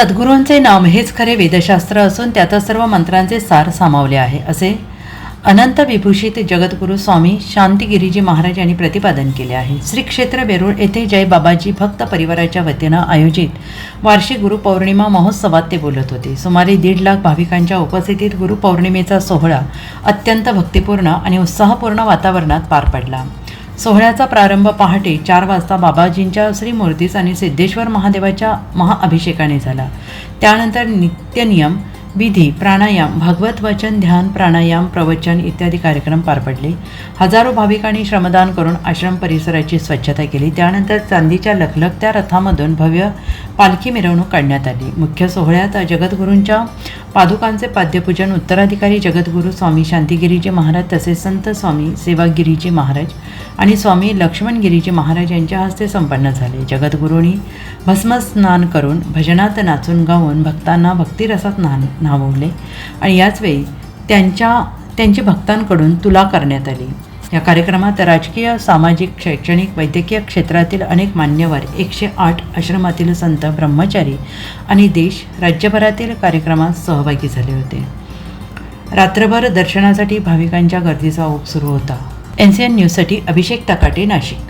सद्गुरूंचे नाम हेच खरे वेदशास्त्र असून त्यातच सर्व मंत्रांचे सार सामावले आहे असे अनंत विभूषित जगद्गुरू स्वामी शांतिगिरीजी महाराज यांनी प्रतिपादन केले आहे. श्री क्षेत्र वेरूळ येथे जय बाबाजी भक्त परिवाराच्या वतीनं आयोजित वार्षिक गुरुपौर्णिमा महोत्सवात ते बोलत होते. सुमारे दीड लाख भाविकांच्या उपस्थितीत गुरुपौर्णिमेचा सोहळा अत्यंत भक्तिपूर्ण आणि उत्साहपूर्ण वातावरणात पार पडला. सोहळ्याचा प्रारंभ पहाटे चार वाजता बाबाजींच्या श्रीमूर्तीस आणि सिद्धेश्वर महादेवाच्या महाअभिषेकाने झाला. त्यानंतर नित्यनियम विधी प्राणायाम भागवत वचन ध्यान प्राणायाम प्रवचन इत्यादी कार्यक्रम पार पडले. हजारो भाविकांनी श्रमदान करून आश्रम परिसराची स्वच्छता केली. त्यानंतर चांदीच्या लखलखत्या रथामधून भव्य पालखी मिरवणूक काढण्यात आली. मुख्य सोहळ्यात जगद्गुरूंच्या पादुकांचे पाद्यपूजन उत्तराधिकारी जगद्गुरू स्वामी शांतिगिरीजी महाराज तसेच संत स्वामी सेवागिरीजी महाराज आणि स्वामी लक्ष्मणगिरीजी महाराज यांच्या हस्ते संपन्न झाले. जगद्गुरूंनी भस्मस्नान करून भजनात नाचून गाऊन भक्तांना भक्तिरसात ना न्हाववले आणि याचवेळी त्यांच्या त्यांची भक्तांकडून तुला करण्यात आली. या कार्यक्रमात राजकीय सामाजिक शैक्षणिक वैद्यकीय क्षेत्रातील अनेक मान्यवर एकशे आठ आश्रमातील संत ब्रह्मचारी आणि देश राज्यभरातील कार्यक्रमात सहभागी झाले होते. रात्रभर दर्शनासाठी भाविकांच्या गर्दीचा ओघ सुरू होता. एन सी एन न्यूजसाठी अभिषेक तकाटे नाशिक.